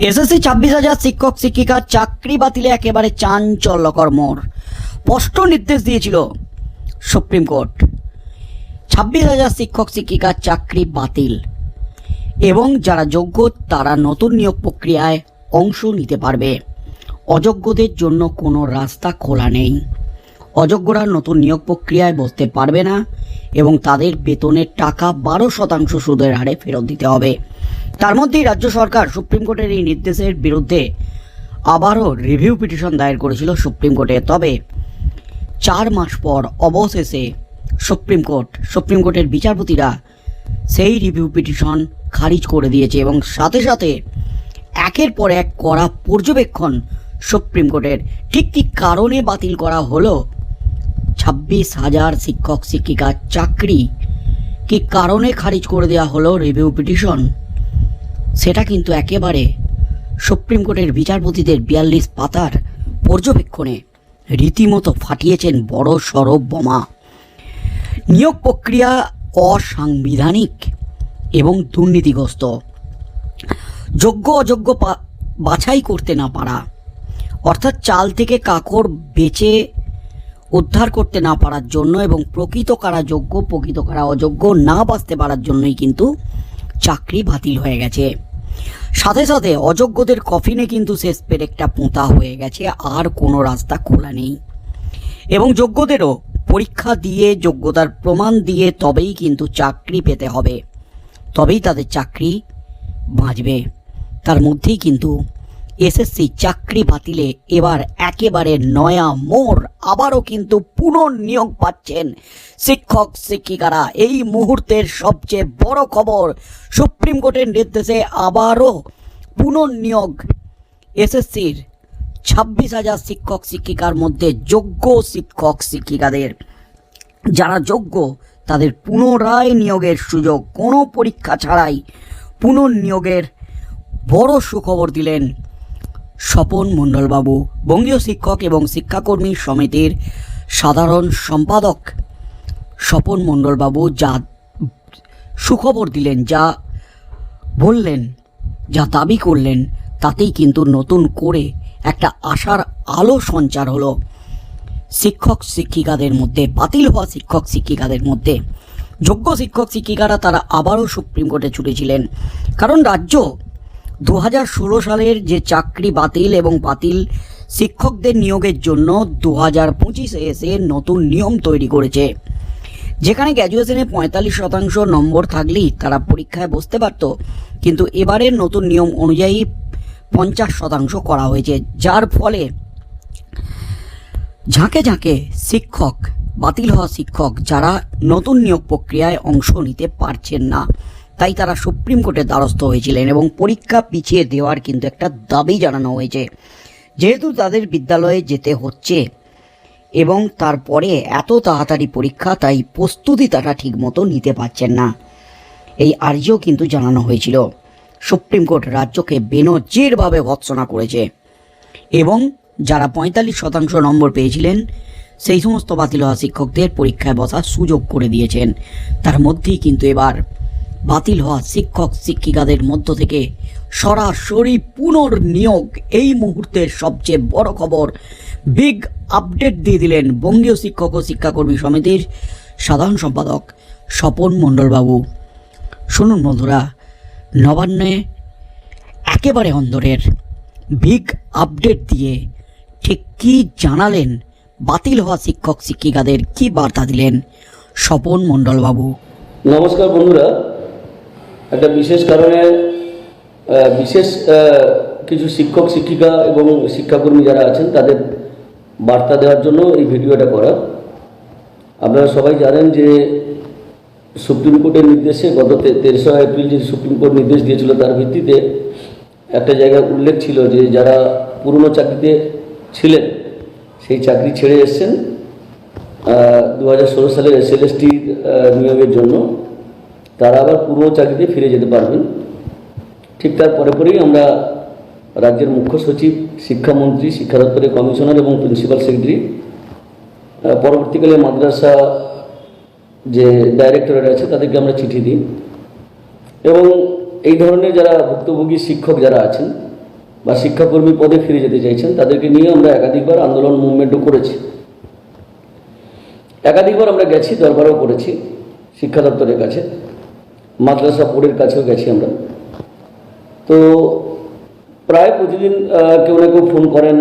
SSC ছাব্বিশ হাজার শিক্ষক শিক্ষিকার চাকরি বাতিলে একেবারে চাঞ্চল্যকর মোড়। স্পষ্ট নির্দেশ দিয়েছিল সুপ্রিম কোর্ট। ছাব্বিশ হাজার শিক্ষক শিক্ষিকার চাকরি বাতিল। এবং যারা যোগ্য, তারা নতুন নিয়োগ প্রক্রিয়ায় অংশ নিতে পারবে। অযোগ্যদের জন্য কোনো রাস্তা খোলা নেই। অযোগ্যরা নতুন নিয়োগ প্রক্রিয়ায় বসতে পারবে না এবং তাদের বেতনের টাকা বারো শতাংশ সুদের হারে ফেরত দিতে হবে। তার মধ্যেই রাজ্য সরকার সুপ্রিম কোর্টের এই নির্দেশের বিরুদ্ধে আবারও রিভিউ পিটিশন দায়ের করেছিল সুপ্রিম কোর্টে। তবে চার মাস পর অবশেষে সুপ্রিম কোর্ট, সুপ্রিম কোর্টের বিচারপতিরা সেই রিভিউ পিটিশন খারিজ করে দিয়েছে এবং সাথে সাথে একের পর এক করা পর্যবেক্ষণ সুপ্রিম কোর্টের। ঠিক কী কারণে বাতিল করা হলো ছাব্বিশ হাজার শিক্ষক, শিক্ষিকার চাকরি। কি কারণে খারিজ করে দেওয়া হলো রিভিউ পিটিশন সেটা কিন্তু একেবারে সুপ্রিম কোর্টের বিচারপতিদের বিয়াল্লিশ পাতার পর্যবেক্ষণে রীতিমতো ফাটিয়েছেন বড় সরব বোমা। নিয়োগ প্রক্রিয়া অসাংবিধানিক এবং দুর্নীতিগ্রস্ত। যোগ্য, অযোগ্য বাছাই করতে না পারা। অর্থাৎ চাল থেকে কাকড় বেচে উদ্ধার করতে না পারার জন্য এবং প্রকৃত কারা যোগ্য, প্রকৃত কারা অযোগ্য না বাঁচতে পারার জন্যই কিন্তু চাকরি বাতিল হয়ে গেছে। সাথে সাথে অযোগ্যদের কফিনে কিন্তু শেষ পেরেকটা পোঁতা হয়ে গেছে, আর কোনো রাস্তা খোলা নেই। এবং যোগ্যদেরও পরীক্ষা দিয়ে, যোগ্যতার প্রমাণ দিয়ে তবেই কিন্তু চাকরি পেতে হবে। তবেই তাদের চাকরি বাঁচবে। তার মধ্যেই কিন্তু এসএসসি চাকরি বাতিলে এবার একেবারে নয়া মোড়। আবারও কিন্তু পুনর্নিয়োগ পাচ্ছেন শিক্ষক শিক্ষিকারা। এই মুহূর্তের সবচেয়ে বড় খবর, সুপ্রিম কোর্টের নির্দেশে আবারও পুনর্নিয়োগ এসএসসির ছাব্বিশ হাজার শিক্ষক শিক্ষিকার মধ্যে যোগ্য শিক্ষক শিক্ষিকাদের। যারা যোগ্য, তাদের পুনরায় নিয়োগের সুযোগ। কোনো পরীক্ষা ছাড়াই পুনর্নিয়োগের বড় সুখবর দিলেন স্বপন মণ্ডলবাবু, বঙ্গীয় শিক্ষক এবং শিক্ষাকর্মী সমিতির সাধারণ সম্পাদক স্বপন মণ্ডলবাবু যা সুখবর দিলেন, যা বললেন, যা দাবি করলেন, তাতেই কিন্তু নতুন করে একটা আশার আলো সঞ্চার হলো। শিক্ষক শিক্ষিকাদের মধ্যে, বাতিল হওয়া শিক্ষক শিক্ষিকাদের মধ্যে। যোগ্য শিক্ষক শিক্ষিকারা তারা আবারও সুপ্রিম কোর্টে ছুটেছিলেন। কারণ রাজ্য দু হাজার ষোলো সালের যে চাকরি বাতিল এবং বাতিল শিক্ষকদের নিয়োগের জন্য দু হাজার পঁচিশে এসে নতুন নিয়ম তৈরি করেছে। যেখানে গ্র্যাজুয়েশনে পঁয়তাল্লিশ শতাংশ নম্বর থাকলেই তারা পরীক্ষায় বসতে পারত, কিন্তু এবারের নতুন নিয়ম অনুযায়ী পঞ্চাশ শতাংশ করা হয়েছে, যার ফলে ঝাঁকে ঝাঁকে শিক্ষক, বাতিল হওয়া শিক্ষক যারা নতুন নিয়োগ প্রক্রিয়ায় অংশ নিতে পারছেন না। তাই তারা সুপ্রিম কোর্টের দ্বারস্থ হয়েছিলেন এবং পরীক্ষা পিছিয়ে দেওয়ার কিন্তু একটা দাবি জানানো হয়েছে। যেহেতু তাদের বিদ্যালয়ে যেতে হচ্ছে এবং তারপরে এত তাড়াতাড়ি পরীক্ষা, তাই প্রস্তুতি তারা ঠিকমতো নিতে পারছেন না। এই আর্জিও কিন্তু জানানো হয়েছিল। সুপ্রিম কোর্ট রাজ্যকে বেনজিরভাবে ভৎসনা করেছে এবং যারা পঁয়তাল্লিশ শতাংশ নম্বর পেয়েছিলেন, সেই সমস্ত বাতিল হওয়া শিক্ষকদের পরীক্ষায় বসার সুযোগ করে দিয়েছেন। তার মধ্যেই কিন্তু এবার বাতিল হওয়া শিক্ষক শিক্ষিকাদের মধ্য থেকে সরাসরি পুনর্নিয়োগ। এই মুহূর্তের সবচেয়ে বড় খবর, বিগ আপডেট দিয়ে দিলেন বঙ্গীয় শিক্ষক ও শিক্ষাকর্মী সমিতির সাধারণ সম্পাদক স্বপন মণ্ডলবাবু। শুনুন বন্ধুরা, নবান্নে একেবারে অন্দরের বিগ আপডেট দিয়ে ঠিক কি জানালেন বাতিল হওয়া শিক্ষক শিক্ষিকাদের, কি বার্তা দিলেন স্বপন মণ্ডলবাবু? নমস্কার বন্ধুরা একটা বিশেষ কারণে বিশেষ কিছু শিক্ষক, শিক্ষিকা এবং শিক্ষাকর্মী যারা আছেন, তাদের বার্তা দেওয়ার জন্য এই ভিডিওটা করা। আপনারা সবাই জানেন যে সুপ্রিম কোর্টের নির্দেশে গত তেরোশো এপ্রিল যে সুপ্রিম কোর্ট নির্দেশ দিয়েছিল, তার ভিত্তিতে একটা জায়গায় উল্লেখ ছিল যে যারা পুরনো চাকরিতে ছিলেন, সেই চাকরি ছেড়ে এসছেন দু হাজার ষোলো সালের এস এল নিয়োগের জন্য। তারা আবার পুরনো চাকরিতে ফিরে যেতে পারবেন ঠিক তার পরে পরেই আমরা রাজ্যের মুখ্য সচিব, শিক্ষামন্ত্রী, শিক্ষা দপ্তরের কমিশনার এবং প্রিন্সিপাল সেক্রেটারি পরবর্তীকালে মাদ্রাসা যে ডাইরেক্টরেট আছে তাদেরকে আমরা চিঠি দিই। এবং এই ধরনের যারা ভুক্তভোগী শিক্ষক যারা আছেন বা শিক্ষাকর্মী পদে ফিরে যেতে চাইছেন, তাদেরকে নিয়ে আমরা একাধিকবার আন্দোলন মুভমেন্টও করেছি। একাধিকবার আমরা গেছি, দরবারও করেছি শিক্ষা দপ্তরের কাছে। মাদ্রাসা বোর্ডের কাছেও গেছি আমরা। তো প্রায় প্রতিদিন কেউ না কেউ ফোন করেন,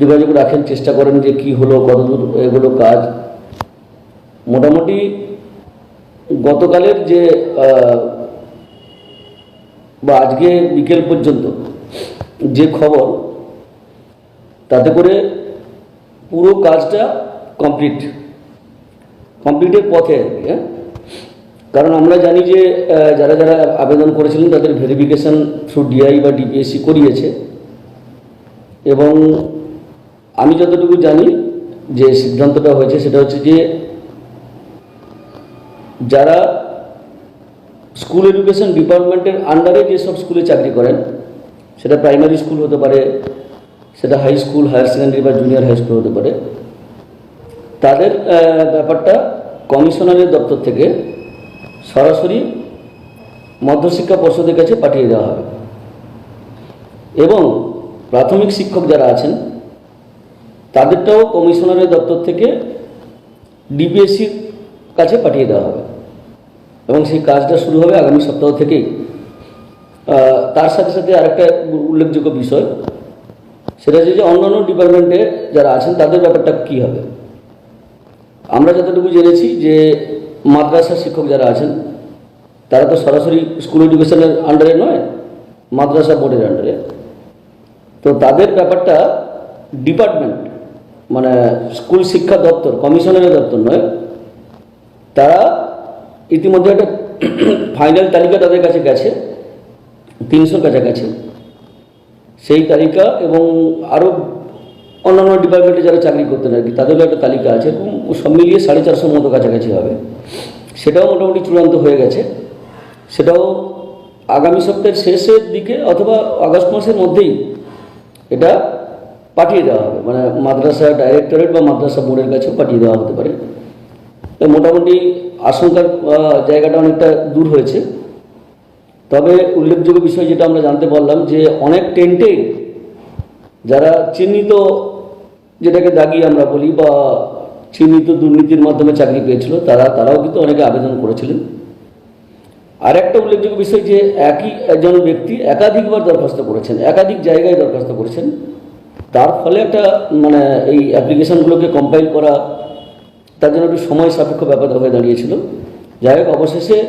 যোগাযোগ রাখেন, চেষ্টা করেন যে কি হলো, কতদূর এগুলো কাজ। মোটামুটি গতকালের যে বা আজকে বিকেল পর্যন্ত যে খবর, তাতে করে পুরো কাজটা কমপ্লিট। কমপ্লিটের পথে হ্যাঁ? কারণ আমরা জানি যে যারা যারা আবেদন করেছিলেন তাদের ভেরিফিকেশন থ্রু ডিআই বা ডিপিএসসি করিয়েছে। এবং আমি যতটুকু জানি যে সিদ্ধান্তটা হয়েছে সেটা হচ্ছে যে, যারা স্কুল এডুকেশন ডিপার্টমেন্টের আন্ডারে যেসব স্কুলে চাকরি করেন, সেটা প্রাইমারি স্কুল হতে পারে, সেটা হাই স্কুল হায়ার সেকেন্ডারি বা জুনিয়র হাই স্কুল হতে পারে, তাদের ব্যাপারটা কমিশনারের দপ্তর থেকে সরাসরি মধ্যশিক্ষা পর্ষদের কাছে পাঠিয়ে দেওয়া হবে। এবং প্রাথমিক শিক্ষক যারা আছেন, তাদেরটাও কমিশনারের দপ্তর থেকে ডিপিএসসির কাছে পাঠিয়ে দেওয়া হবে। এবং সেই কাজটা শুরু হবে আগামী সপ্তাহ থেকেই। তার সাথে সাথে আরেকটা উল্লেখযোগ্য বিষয়, সেটা হচ্ছে যে অন্যান্য ডিপার্টমেন্টে যারা আছেন, তাদের ব্যাপারটা কী হবে? আমরা যতটুকু জেনেছি যে মাদ্রাসা শিক্ষক যারা আছেন, তারা তো সরাসরি স্কুল এডুকেশনের আন্ডারে নয়, মাদ্রাসা বোর্ডের আন্ডারে তো তাদের ব্যাপারটা ডিপার্টমেন্ট মানে স্কুল শিক্ষা দপ্তর কমিশনারের দপ্তর নয়, তারা ইতিমধ্যে একটা ফাইনাল তালিকা তাদের কাছে গেছে, তিনশোর কাছাকাছি। সেই তালিকা এবং আরও অন্যান্য ডিপার্টমেন্টে যারা চাকরি করতেন আর কি, তাদেরও একটা তালিকা আছে এবং সব মিলিয়ে সাড়ে চারশোর মতো কাছাকাছি হবে। সেটাও মোটামুটি চূড়ান্ত হয়ে গেছে। সেটাও আগামী সপ্তাহের শেষের দিকে অথবা আগস্ট মাসের মধ্যেই এটা পাঠিয়ে দেওয়া হবে। মানে মাদ্রাসা ডাইরেক্টরেট বা মাদ্রাসা বোর্ডের কাছেও পাঠিয়ে দেওয়া হতে পারে। তো মোটামুটি আশঙ্কার জায়গাটা অনেকটা দূর হয়েছে। তবে উল্লেখযোগ্য বিষয় যেটা আমরা জানতে পারলাম যে অনেক টেন্টে যারা চিহ্নিত যেটাকে দাগি আমরা বলি বা চিহ্নিত দুর্নীতির মাধ্যমে চাকরি পেয়েছিল, তারা, তারাও কিন্তু অনেকে আবেদন করেছিলেন। আর একটা উল্লেখযোগ্য বিষয় যে একই একজন ব্যক্তি একাধিকবার দরখাস্ত করেছেন, একাধিক জায়গায় দরখাস্ত করেছেন। তার ফলে একটা মানে এই অ্যাপ্লিকেশনগুলোকে কম্পাইল করা, তার জন্য একটু সময় সাপেক্ষ ব্যাপার হয়ে দাঁড়িয়েছিল। যাই হোক, অবশেষে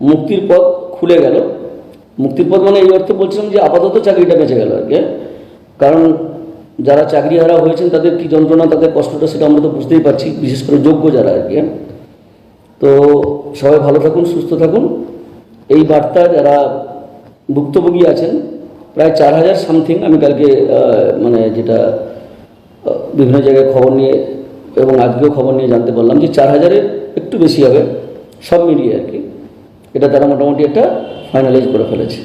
মুক্তির পথ খুলে গেল। মুক্তির পথ মানে এই অর্থে বলছিলাম যে আপাতত চাকরিটা বেঁচে গেল আর কি? কারণ যারা চাকরিহারা হয়েছেন, তাদের কি যন্ত্রণা, তাদের কষ্টটা সেটা আমরা তো বুঝতেই পারছি, বিশেষ করে যোগ্য যারা আর কি হ্যাঁ? তো সবাই ভালো থাকুন, সুস্থ থাকুন। এই বার্তা যারা ভুক্তভোগী আছেন, প্রায় চার হাজার সামথিং, আমি কালকে মানে যেটা বিভিন্ন জায়গায় খবর নিয়ে এবং আজকেও খবর নিয়ে জানতে পারলাম যে চার হাজারের একটু বেশি হবে, সব মিলিয়ে আর কি। এটা তারা মোটামুটি একটা ফাইনালাইজ করে ফেলেছে।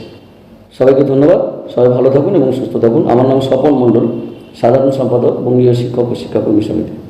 সবাইকে ধন্যবাদ, সবাই ভালো থাকুন এবং সুস্থ থাকুন। আমার নাম স্বপন মণ্ডল। সাধারণ সম্পাদক বঙ্গীয় শিক্ষক ও শিক্ষাকর্মী সমিতি।